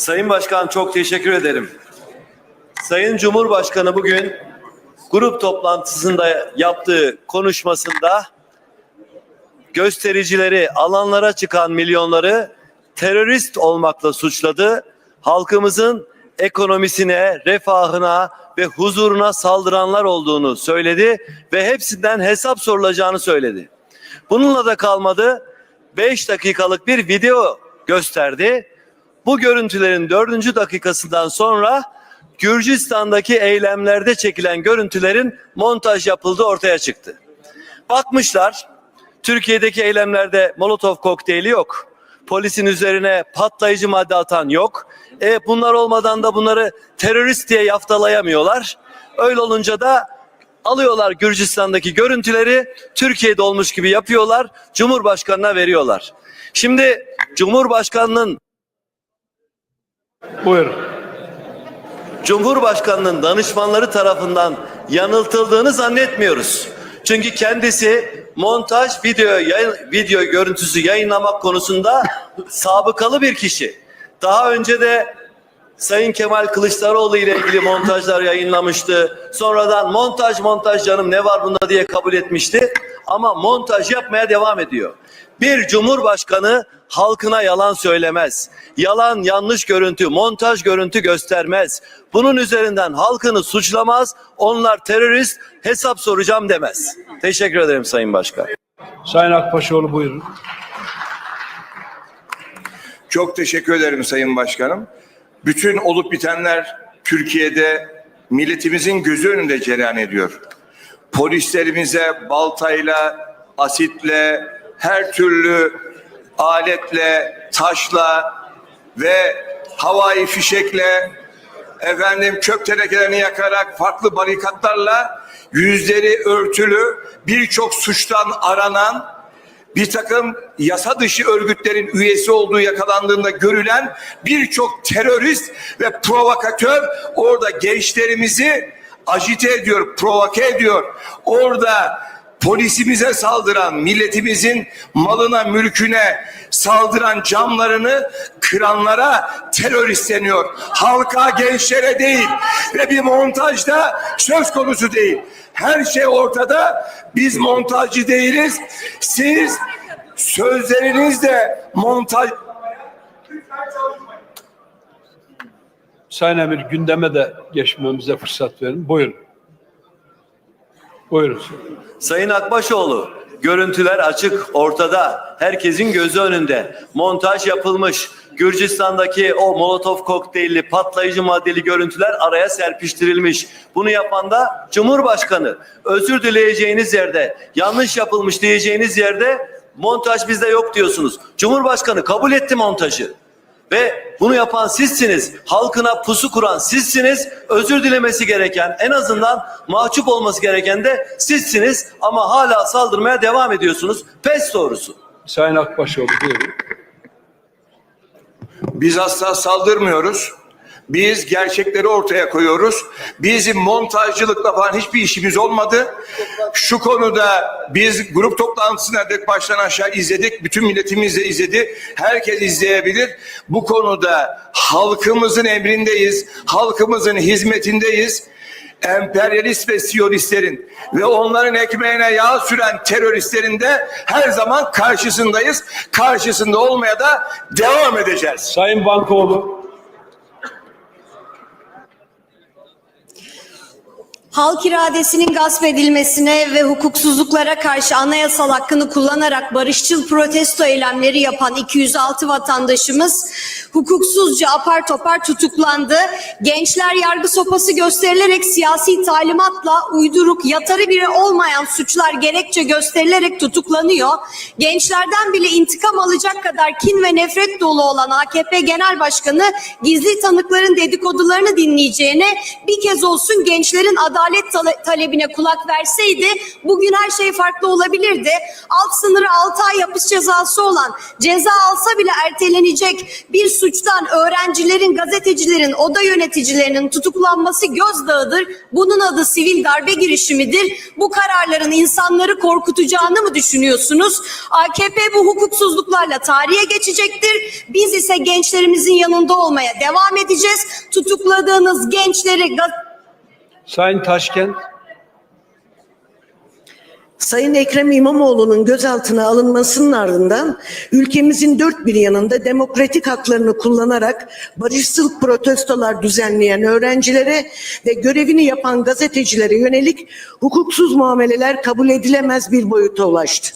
Sayın Başkan çok teşekkür ederim. Sayın Cumhurbaşkanı bugün grup toplantısında yaptığı konuşmasında göstericileri, alanlara çıkan milyonları terörist olmakla suçladı. Halkımızın ekonomisine, refahına ve huzuruna saldıranlar olduğunu söyledi ve hepsinden hesap sorulacağını söyledi. Bununla da kalmadı. 5 dakikalık bir video gösterdi. Bu görüntülerin dördüncü dakikasından sonra Gürcistan'daki eylemlerde çekilen görüntülerin montaj yapıldığı ortaya çıktı. Bakmışlar Türkiye'deki eylemlerde Molotov kokteyli yok. Polisin üzerine patlayıcı madde atan yok. E bunlar olmadan da bunları terörist diye yaftalayamıyorlar. Öyle olunca da alıyorlar Gürcistan'daki görüntüleri Türkiye'de olmuş gibi yapıyorlar. Cumhurbaşkanına veriyorlar. Şimdi Cumhurbaşkanının Buyurun. Cumhurbaşkanının danışmanları tarafından yanıltıldığını zannetmiyoruz. Çünkü kendisi montaj video yayın, video görüntüsü yayınlamak konusunda sabıkalı bir kişi. Daha önce de Sayın Kemal Kılıçdaroğlu ile ilgili montajlar yayınlamıştı. Sonradan montaj montaj canım ne var bunda diye kabul etmişti. Ama montaj yapmaya devam ediyor. Bir cumhurbaşkanı halkına yalan söylemez. Yalan yanlış görüntü, montaj görüntü göstermez. Bunun üzerinden halkını suçlamaz. Onlar terörist hesap soracağım demez. Teşekkür ederim Sayın Başkan. Sayın Akbaşoğlu buyurun. Çok teşekkür ederim Sayın Başkanım. Bütün olup bitenler Türkiye'de milletimizin gözü önünde cereyan ediyor. Polislerimize baltayla, asitle, her türlü aletle, taşla ve havai fişekle efendim çöp tenekelerini yakarak farklı barikatlarla yüzleri örtülü birçok suçtan aranan bir takım yasa dışı örgütlerin üyesi olduğu yakalandığında görülen birçok terörist ve provokatör orada gençlerimizi agite ediyor, provoke ediyor. Orada polisimize saldıran, milletimizin malına, mülküne saldıran camlarını kıranlara terörist deniyor. Halka, gençlere değil ve bir montajda söz konusu değil. Her şey ortada. Biz montajcı değiliz. Siz sözlerinizle montaj Sayın Emir gündeme de geçmemize fırsat verin. Buyurun. Buyurun. Sayın Akbaşoğlu, görüntüler açık, ortada. Herkesin gözü önünde. Montaj yapılmış. Gürcistan'daki o Molotov kokteylli, patlayıcı maddeli görüntüler araya serpiştirilmiş. Bunu yapan da Cumhurbaşkanı. Özür dileyeceğiniz yerde, yanlış yapılmış diyeceğiniz yerde montaj bizde yok diyorsunuz. Cumhurbaşkanı kabul etti montajı. Ve bunu yapan sizsiniz. Halkına pusu kuran sizsiniz. Özür dilemesi gereken en azından mahcup olması gereken de sizsiniz. Ama hala saldırmaya devam ediyorsunuz. Pes doğrusu. Sayın Akbaşoğlu buyurun. Biz asla saldırmıyoruz. Biz gerçekleri ortaya koyuyoruz. Bizim montajcılıkla falan hiçbir işimiz olmadı. Şu konuda biz grup toplantısına dek baştan aşağı izledik. Bütün milletimiz de izledi. Herkes izleyebilir. Bu konuda halkımızın emrindeyiz. Halkımızın hizmetindeyiz. Emperyalist ve siyonistlerin ve onların ekmeğine yağ süren teröristlerin de her zaman karşısındayız. Karşısında olmaya da devam edeceğiz. Sayın Bankoğlu. Halk iradesinin gasp edilmesine ve hukuksuzluklara karşı anayasal hakkını kullanarak barışçıl protesto eylemleri yapan 206 vatandaşımız hukuksuzca apar topar tutuklandı. Gençler yargı sopası gösterilerek siyasi talimatla uyduruk yatarı biri olmayan suçlar gerekçe gösterilerek tutuklanıyor. Gençlerden bile intikam alacak kadar kin ve nefret dolu olan AKP Genel Başkanı gizli tanıkların dedikodularını dinleyeceğine bir kez olsun gençlerin adalet tale- talebine kulak verseydi bugün her şey farklı olabilirdi. Alt sınırı 6 ay hapis cezası olan ceza alsa bile ertelenecek bir suçtan öğrencilerin, gazetecilerin, oda yöneticilerinin tutuklanması gözdağıdır. Bunun adı sivil darbe girişimidir. Bu kararların insanları korkutacağını mı düşünüyorsunuz? AKP bu hukuksuzluklarla tarihe geçecektir. Biz ise gençlerimizin yanında olmaya devam edeceğiz. Tutukladığınız gençleri Sayın Taşkent. Sayın Ekrem İmamoğlu'nun gözaltına alınmasının ardından ülkemizin dört bir yanında demokratik haklarını kullanarak barışçıl protestolar düzenleyen öğrencilere ve görevini yapan gazetecilere yönelik hukuksuz muameleler kabul edilemez bir boyuta ulaştı.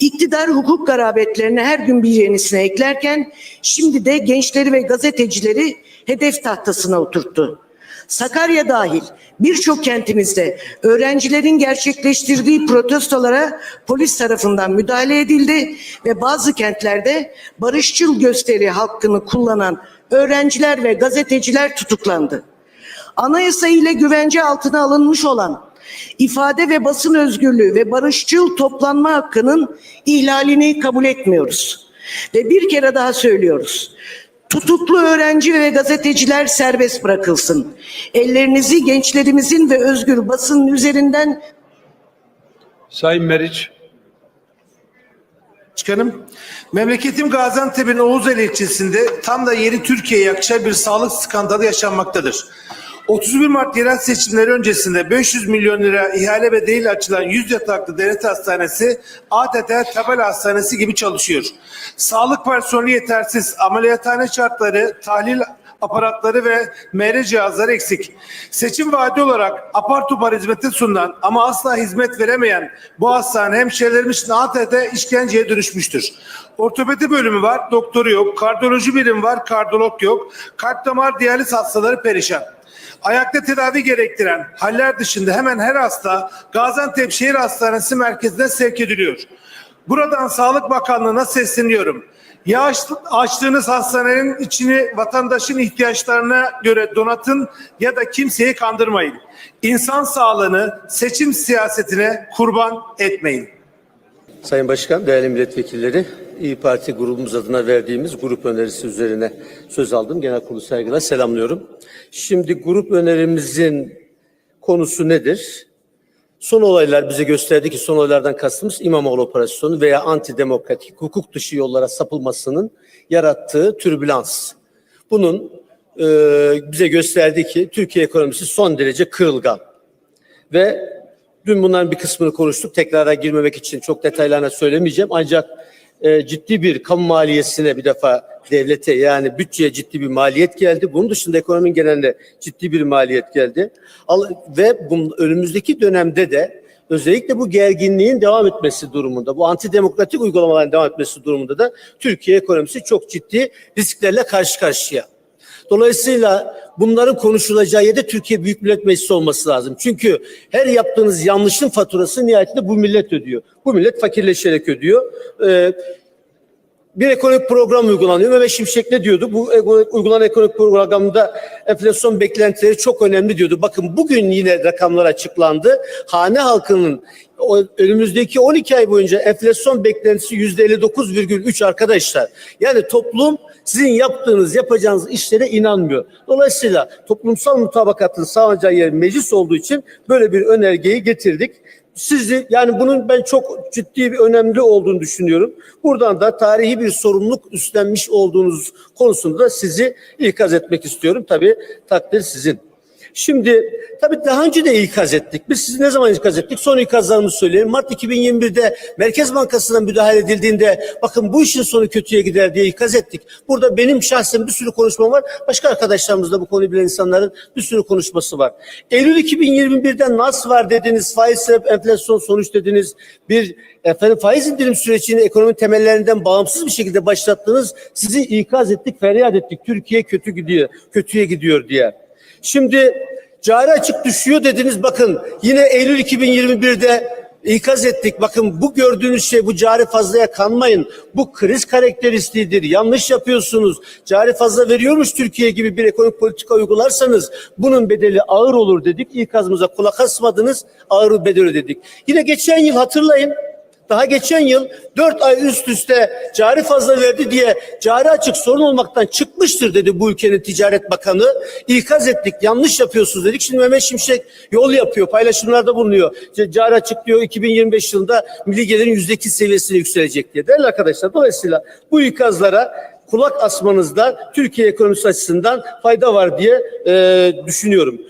İktidar hukuk garabetlerine her gün bir yenisine eklerken şimdi de gençleri ve gazetecileri hedef tahtasına oturttu. Sakarya dahil birçok kentimizde öğrencilerin gerçekleştirdiği protestolara polis tarafından müdahale edildi ve bazı kentlerde barışçıl gösteri hakkını kullanan öğrenciler ve gazeteciler tutuklandı. Anayasa ile güvence altına alınmış olan ifade ve basın özgürlüğü ve barışçıl toplanma hakkının ihlalini kabul etmiyoruz. Ve bir kere daha söylüyoruz. Tutuklu öğrenci ve gazeteciler serbest bırakılsın. Ellerinizi gençlerimizin ve özgür basının üzerinden Sayın Meriç. Başkanım, memleketim Gaziantep'in Oğuzeli ilçesinde tam da yeni Türkiye'ye yakışan bir sağlık skandalı yaşanmaktadır. 31 Mart yerel seçimleri öncesinde 500 milyon lira ihale bedeliyle açılan 100 yataklı devlet hastanesi adeta tabela hastanesi gibi çalışıyor. Sağlık personeli yetersiz, ameliyathane şartları, tahlil aparatları ve MR cihazları eksik. Seçim vaadi olarak apar topar hizmeti sunulan ama asla hizmet veremeyen bu hastane hemşehrilerimiz için adeta işkenceye dönüşmüştür. Ortopedi bölümü var, doktoru yok. Kardiyoloji birimi var, kardiyolog yok. Kalp damar diyaliz hastaları perişan. Ayakta tedavi gerektiren haller dışında hemen her hasta Gaziantep Şehir Hastanesi merkezine sevk ediliyor. Buradan Sağlık Bakanlığı'na sesleniyorum. Ya aç- açtığınız hastanenin içini vatandaşın ihtiyaçlarına göre donatın ya da kimseyi kandırmayın. İnsan sağlığını seçim siyasetine kurban etmeyin. Sayın Başkan, değerli milletvekilleri, İyi Parti grubumuz adına verdiğimiz grup önerisi üzerine söz aldım. Genel kurulu saygıyla selamlıyorum. Şimdi grup önerimizin konusu nedir? Son olaylar bize gösterdi ki son olaylardan kastımız İmamoğlu operasyonu veya antidemokratik hukuk dışı yollara sapılmasının yarattığı türbülans. Bunun e, bize gösterdi ki Türkiye ekonomisi son derece kırılgan ve dün bunların bir kısmını konuştuk. Tekrara girmemek için çok detaylarına söylemeyeceğim. Ancak e, ciddi bir kamu maliyesine bir defa devlete yani bütçeye ciddi bir maliyet geldi. Bunun dışında ekonominin genelinde ciddi bir maliyet geldi. Ve bunun önümüzdeki dönemde de özellikle bu gerginliğin devam etmesi durumunda, bu antidemokratik uygulamaların devam etmesi durumunda da Türkiye ekonomisi çok ciddi risklerle karşı karşıya. Dolayısıyla bunların konuşulacağı yerde Türkiye Büyük Millet Meclisi olması lazım. Çünkü her yaptığınız yanlışın faturası nihayetinde bu millet ödüyor. Bu millet fakirleşerek ödüyor. Ee, bir ekonomik program uygulanıyor. Mehmet Şimşek ne diyordu? Bu ego- uygulanan ekonomik programda enflasyon beklentileri çok önemli diyordu. Bakın bugün yine rakamlar açıklandı. Hane halkının önümüzdeki 12 ay boyunca enflasyon beklentisi %59,3 arkadaşlar. Yani toplum sizin yaptığınız, yapacağınız işlere inanmıyor. Dolayısıyla toplumsal mutabakatın sağlayacağı yer meclis olduğu için böyle bir önergeyi getirdik. Sizi yani bunun ben çok ciddi bir önemli olduğunu düşünüyorum. Buradan da tarihi bir sorumluluk üstlenmiş olduğunuz konusunda da sizi ikaz etmek istiyorum. Tabii takdir sizin. Şimdi tabii daha önce de ikaz ettik. Biz sizi ne zaman ikaz ettik? Son ikazlarımızı söyleyelim. Mart 2021'de Merkez Bankası'na müdahale edildiğinde bakın bu işin sonu kötüye gider diye ikaz ettik. Burada benim şahsen bir sürü konuşmam var. Başka arkadaşlarımız da bu konuyu bilen insanların bir sürü konuşması var. Eylül 2021'den nasıl var dediniz, faiz sebep enflasyon sonuç dediniz. Bir efendim faiz indirim sürecini ekonomi temellerinden bağımsız bir şekilde başlattınız. Sizi ikaz ettik, feryat ettik. Türkiye kötü gidiyor, kötüye gidiyor diye. Şimdi cari açık düşüyor dediniz bakın yine Eylül 2021'de ikaz ettik. Bakın bu gördüğünüz şey bu cari fazlaya kanmayın. Bu kriz karakteristiğidir. Yanlış yapıyorsunuz. Cari fazla veriyormuş Türkiye gibi bir ekonomik politika uygularsanız bunun bedeli ağır olur dedik. İkazımıza kulak asmadınız. Ağır bedeli dedik. Yine geçen yıl hatırlayın. Daha geçen yıl 4 ay üst üste cari fazla verdi diye cari açık sorun olmaktan çıkmıştır dedi bu ülkenin Ticaret Bakanı. İkaz ettik, yanlış yapıyorsunuz dedik. Şimdi Mehmet Şimşek yol yapıyor, paylaşımlarda bulunuyor. C- Cari açık diyor 2025 yılında milli gelirin %2 seviyesine yükselecek diye. Değerli arkadaşlar dolayısıyla bu ikazlara kulak asmanızda Türkiye ekonomisi açısından fayda var diye e, düşünüyorum.